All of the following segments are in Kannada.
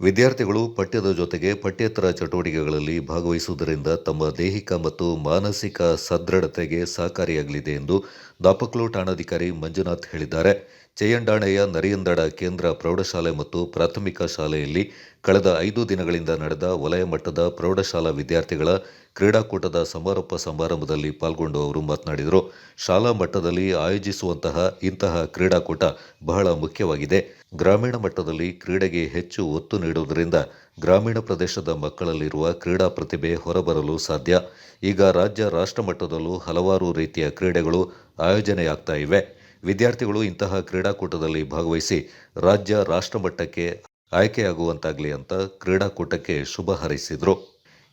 ವಿದ್ಯಾರ್ಥಿಗಳು ಪಠ್ಯದ ಜೊತೆಗೆ ಪಠ್ಯೇತರ ಚಟುವಟಿಕೆಗಳಲ್ಲಿ ಭಾಗವಹಿಸುವುದರಿಂದ ತಮ್ಮ ದೈಹಿಕ ಮತ್ತು ಮಾನಸಿಕ ಸದೃಢತೆಗೆ ಸಹಕಾರಿಯಾಗಲಿದೆ ಎಂದು ದಾಪಕ್ಲು ಠಾಣಾಧಿಕಾರಿ ಮಂಜುನಾಥ್ ಹೇಳಿದ್ದಾರೆ. ಚೆಯ್ಯಂಡಾಣೆಯ ನರಿಯಂದಡ ಕೇಂದ್ರ ಪ್ರೌಢಶಾಲೆ ಮತ್ತು ಪ್ರಾಥಮಿಕ ಶಾಲೆಯಲ್ಲಿ ಕಳೆದ ಐದು ದಿನಗಳಿಂದ ನಡೆದ ವಲಯ ಮಟ್ಟದ ಪ್ರೌಢಶಾಲಾ ವಿದ್ಯಾರ್ಥಿಗಳ ಕ್ರೀಡಾಕೂಟದ ಸಮಾರೋಪ ಸಮಾರಂಭದಲ್ಲಿ ಪಾಲ್ಗೊಂಡು ಅವರು ಮಾತನಾಡಿದರು. ಶಾಲಾ ಮಟ್ಟದಲ್ಲಿ ಆಯೋಜಿಸುವಂತಹ ಇಂತಹ ಕ್ರೀಡಾಕೂಟ ಬಹಳ ಮುಖ್ಯವಾಗಿದೆ. ಗ್ರಾಮೀಣ ಮಟ್ಟದಲ್ಲಿ ಕ್ರೀಡೆಗೆ ಹೆಚ್ಚು ಒತ್ತು ನೀಡುವುದರಿಂದ ಗ್ರಾಮೀಣ ಪ್ರದೇಶದ ಮಕ್ಕಳಲ್ಲಿರುವ ಕ್ರೀಡಾ ಪ್ರತಿಭೆ ಹೊರಬರಲು ಸಾಧ್ಯ. ಈಗ ರಾಜ್ಯ ರಾಷ್ಟ್ರ ಮಟ್ಟದಲ್ಲೂ ಹಲವಾರು ರೀತಿಯ ಕ್ರೀಡೆಗಳು ಆಯೋಜನೆಯಾಗ್ತಾ ಇವೆ. ವಿದ್ಯಾರ್ಥಿಗಳು ಇಂತಹ ಕ್ರೀಡಾಕೂಟದಲ್ಲಿ ಭಾಗವಹಿಸಿ ರಾಜ್ಯ ರಾಷ್ಟ್ರ ಮಟ್ಟಕ್ಕೆ ಆಯ್ಕೆಯಾಗುವಂತಾಗಲಿ ಅಂತ ಕ್ರೀಡಾಕೂಟಕ್ಕೆ ಶುಭ ಹಾರೈಸಿದರು.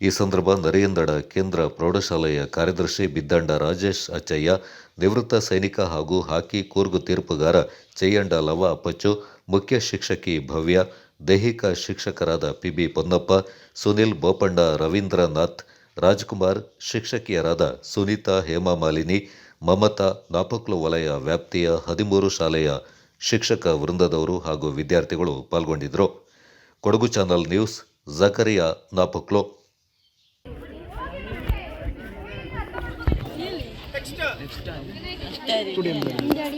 ಈ ಸಂದರ್ಭ ನರೇಂದಡ ಕೇಂದ್ರ ಪ್ರೌಢಶಾಲೆಯ ಕಾರ್ಯದರ್ಶಿ ಬಿದ್ದಂಡ ರಾಜೇಶ್ ಅಚ್ಚಯ್ಯ, ನಿವೃತ್ತ ಸೈನಿಕ ಹಾಗೂ ಹಾಕಿ ಕೂರ್ಗು ತೀರ್ಪುಗಾರ ಚೆಯ್ಯಂಡ ಲವ ಅಪ್ಪಚ್ಚು ಮುಖ್ಯ ಶಿಕ್ಷಕಿ ಭವ್ಯ, ದೈಹಿಕ ಶಿಕ್ಷಕರಾದ ಪಿಬಿ ಪೊನ್ನಪ್ಪ, ಸುನಿಲ್ ಬೋಪಣ್ಣ ರವೀಂದ್ರನಾಥ್, ರಾಜ್ಕುಮಾರ್, ಶಿಕ್ಷಕಿಯರಾದ ಸುನೀತಾ ಹೇಮಾಮಾಲಿನಿ ಮಮತಾ ನಾಪಕ್ಲು ವಲಯ ವ್ಯಾಪ್ತಿಯ ಹದಿಮೂರು ಶಾಲೆಯ ಶಿಕ್ಷಕ ವೃಂದದವರು ಹಾಗೂ ವಿದ್ಯಾರ್ಥಿಗಳು ಪಾಲ್ಗೊಂಡಿದ್ದರು. Kodagu channel news, Zakariya Napaklu. ಎಲ್ಲಿ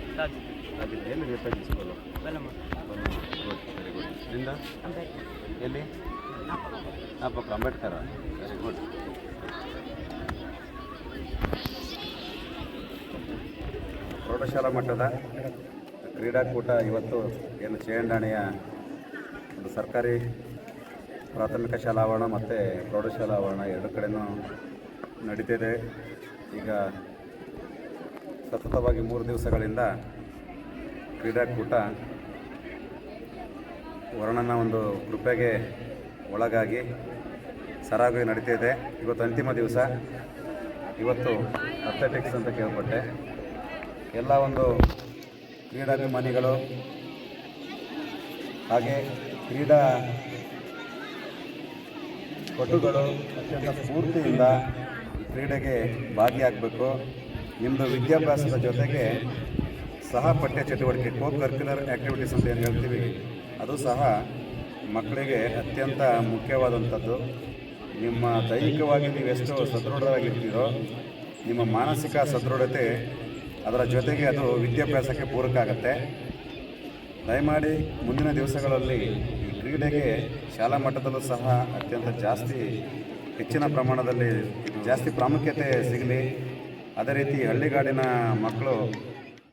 ನೇತಾಜಿ ಏನು ಗುಡ್ ವೆರಿ ಗುಡ್ ಎಲ್ಲಿ ನಾಪಕ್ಕ ಅಂಬೇಡ್ಕರ್ ವೆರಿ ಗುಡ್ ಪ್ರೌಢಶಾಲಾ ಮಟ್ಟದ ಕ್ರೀಡಾಕೂಟ ಇವತ್ತು ಏನು ಚೇಂಡಾಣೆಯ ಒಂದು ಸರ್ಕಾರಿ ಪ್ರಾಥಮಿಕ ಶಾಲಾ ಆವರಣ ಮತ್ತು ಪ್ರೌಢಶಾಲಾ ಆವರಣ ಎರಡು ಕಡೆಯೂ ನಡೀತಿದೆ. ಈಗ ಸತತವಾಗಿ ಮೂರು ದಿವಸಗಳಿಂದ ಕ್ರೀಡಾಕೂಟ ವರ್ಣನ ಒಂದು ಕೃಪೆಗೆ ಒಳಗಾಗಿ ಸರಾಗವಾಗಿ ನಡೀತಿದೆ ಇವತ್ತು ಅಂತಿಮ ದಿವಸ. ಇವತ್ತು ಅಥ್ಲೆಟಿಕ್ಸ್ ಅಂತ ಕೇಳ್ಪಟ್ಟೆ. ಎಲ್ಲ ಒಂದು ಕ್ರೀಡಾಭಿಮಾನಿಗಳು, ಹಾಗೆ ಕ್ರೀಡಾ ಪಟುಗಳು ಅತ್ಯಂತ ಸ್ಫೂರ್ತಿಯಿಂದ ಕ್ರೀಡೆಗೆ ಭಾಗಿಯಾಗಬೇಕು. ನಿಮ್ಮದು ವಿದ್ಯಾಭ್ಯಾಸದ ಜೊತೆಗೆ ಸಹ ಪಠ್ಯ ಚಟುವಟಿಕೆ ಕೋ ಕರ್ಕ್ಯುಲರ್ ಆ್ಯಕ್ಟಿವಿಟೀಸ್ ಅಂತ ಏನು ಹೇಳ್ತೀವಿ, ಅದು ಸಹ ಮಕ್ಕಳಿಗೆ ಅತ್ಯಂತ ಮುಖ್ಯವಾದಂಥದ್ದು. ನಿಮ್ಮ ದೈಹಿಕವಾಗಿ ನೀವು ಎಷ್ಟು ಸದೃಢವಾಗಿರ್ತೀರೋ ನಿಮ್ಮ ಮಾನಸಿಕ ಸದೃಢತೆ ಅದರ ಜೊತೆಗೆ ಅದು ವಿದ್ಯಾಭ್ಯಾಸಕ್ಕೆ ಪೂರಕ ಆಗುತ್ತೆ ದಯಮಾಡಿ ಮುಂದಿನ ದಿವಸಗಳಲ್ಲಿ ಈ ಕ್ರೀಡೆಗೆ ಶಾಲಾ ಮಟ್ಟದಲ್ಲೂ ಸಹ ಅತ್ಯಂತ ಜಾಸ್ತಿ ಹೆಚ್ಚಿನ ಪ್ರಮಾಣದಲ್ಲಿ ಜಾಸ್ತಿ ಪ್ರಾಮುಖ್ಯತೆ ಸಿಗಲಿ. ಅದೇ ರೀತಿ ಹಳ್ಳಿಗಾಡಿನ ಮಕ್ಕಳು